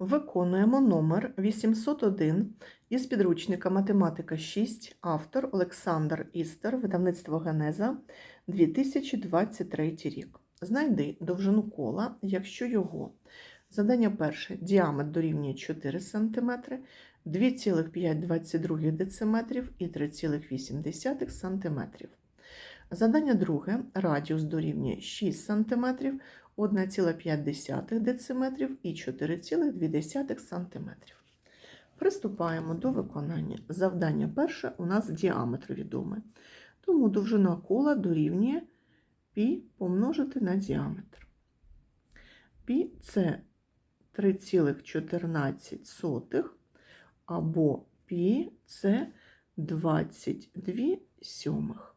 Виконуємо номер 801 із підручника Математика 6, автор Олександр Істер, видавництво Генеза, 2023 рік. Знайди довжину кола, якщо його завдання перше діаметр дорівнює 4 см, 2,522 дециметрів і 3,8 см. Задання друге радіус дорівнює 6 см, 1,5 дециметрів і 4,2 см. Приступаємо до виконання. Завдання перше у нас діаметр відомий. Тому довжина кола дорівнює π помножити на діаметр. Пі це 3,14 або пі це 22 сьомих.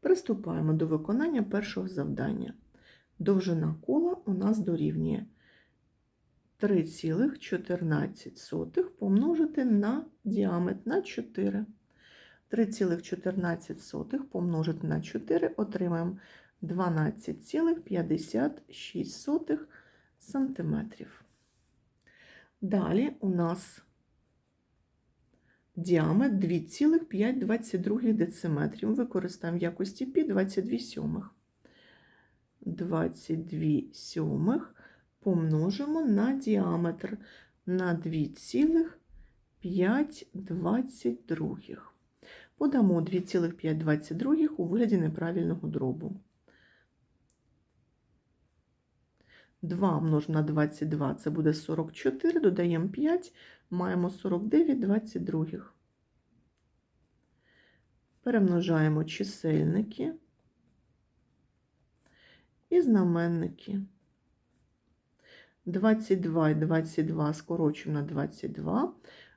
Приступаємо до виконання першого завдання. Довжина кола у нас дорівнює 3,14 помножити на діаметр на 4. 3,14 помножити на 4 отримаємо 12,56 см. Далі у нас діаметр 2,522 дециметрів. Використаємо в якості пі 22 сьомих. 22 сьомих помножимо на діаметр на 2,522. Подамо 2,522 у вигляді неправильного дробу. 2 множимо на 22 це буде 44, додаємо 5, маємо 49 22. Перемножаємо чисельники і знаменники. 22 і 22 скорочуємо на 22,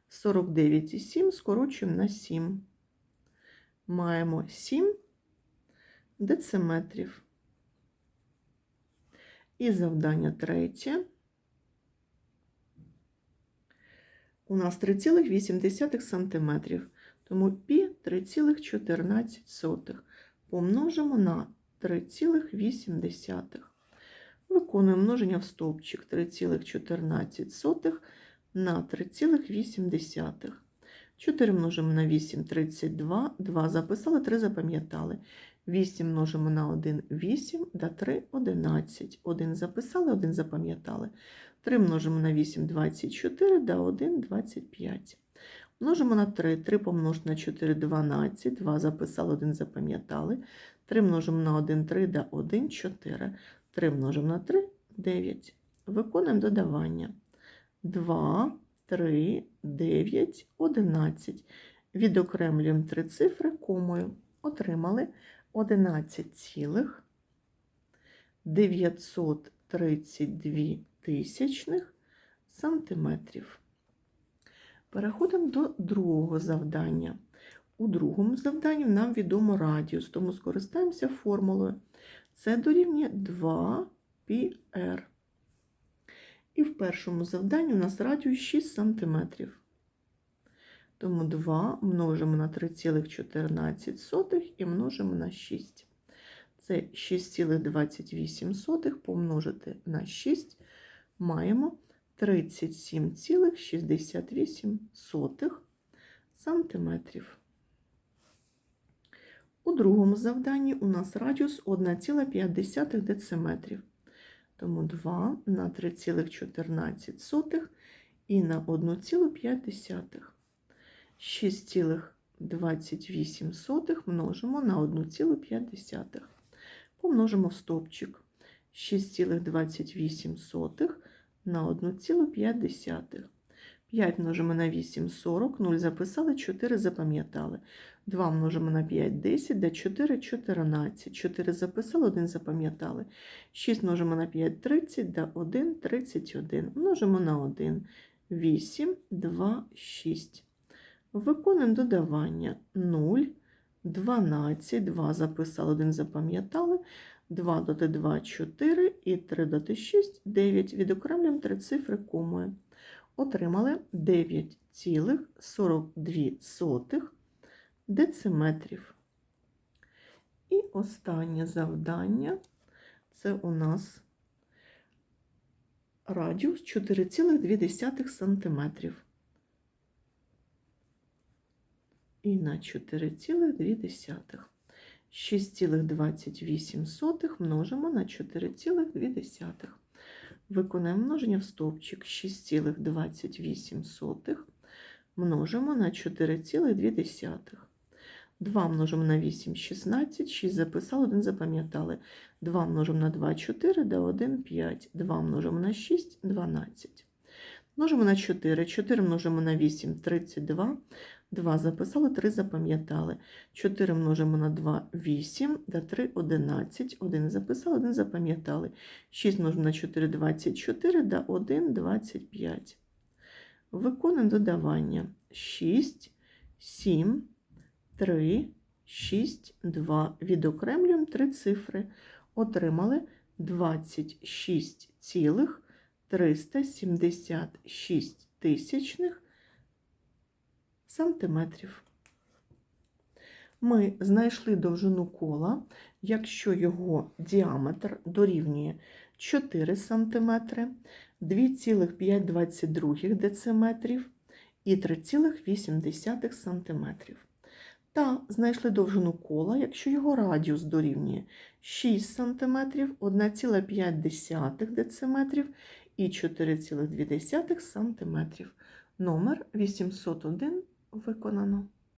49 і 7 скорочуємо на 7. Маємо 7 дециметрів. І завдання третє. У нас 3,8 см, тому пі 3,14 помножимо на 3,8. Виконуємо множення в стовпчик 3,14 на 3,8. 4 множимо на 8 32, 2 записали, 3 запам'ятали. 8 множимо на 1 8, да 3 11. 1 записали, 1 запам'ятали. 3 множимо на 8 24, да 1 25. Множимо на 3, 3 помножити на 4 12, 2 записали, 1 запам'ятали. 3 множимо на 1 3, да 1 4. 3 множимо на 3 9. Виконуємо додавання. 2, 3, 9, 11. Відокремлюємо три цифри комою. Отримали 11,932 тисячних сантиметрів. Переходимо до другого завдання. У другому завданні нам відомо радіус, тому скористаємося формулою. Це дорівнює 2πr. І в першому завданні у нас радіус 6 см. Тому 2 множимо на 3,14 і множимо на 6. Це 6,28 помножити на 6 маємо 37,68 сантиметрів. У другому завданні у нас радіус 1,5 дециметрів. Тому 2 на 3,14 і на 1,5. 6,28 множимо на 1,5. Помножимо в стопчик. 6,28 на 1,5. 5 множимо на 8 40, 0 записали, 4 запам'ятали. 2 множимо на 5 10, да 4 14. 4 записали, 1 запам'ятали. 6 множимо на 5 30, да 1 31. Множимо на 1. 8, 2, 6. Виконуємо додавання 0, 12, 2 записали, 1 запам'ятали, 2 доти 2, 4 і 3 доти 6, 9. Відокремлюємо три цифри комою. Отримали 9,42 дециметрів. І останнє завдання це у нас радіус 4,2 см. І на 4,2. 6,28 множимо на 4,2. Виконаємо множення в стовпчик 6,28 множимо на 4,2. 2 множимо на 8 16, 6 записали, 1 запам'ятали. 2 множимо на 2 4, да 1 5. 2 множимо на 6 12. Множимо на 4, 4 множимо на 8 32. 2 записали, 3 запам'ятали. 4 множимо на 2 8, да 3 11. 1 записали, 1 запам'ятали. 6 множимо на 4 24, да 1 25. Виконуємо додавання. 6, 7, 3, 6, 2. Відокремлюємо три цифри. Отримали 26,376 тисячних сантиметрів. Ми знайшли довжину кола, якщо його діаметр дорівнює 4 см, 2,522 дециметрів і 3,8 см. Та знайшли довжину кола, якщо його радіус дорівнює 6 см, 1,5 дециметрів і 4,2 см. Номер 801 виконано.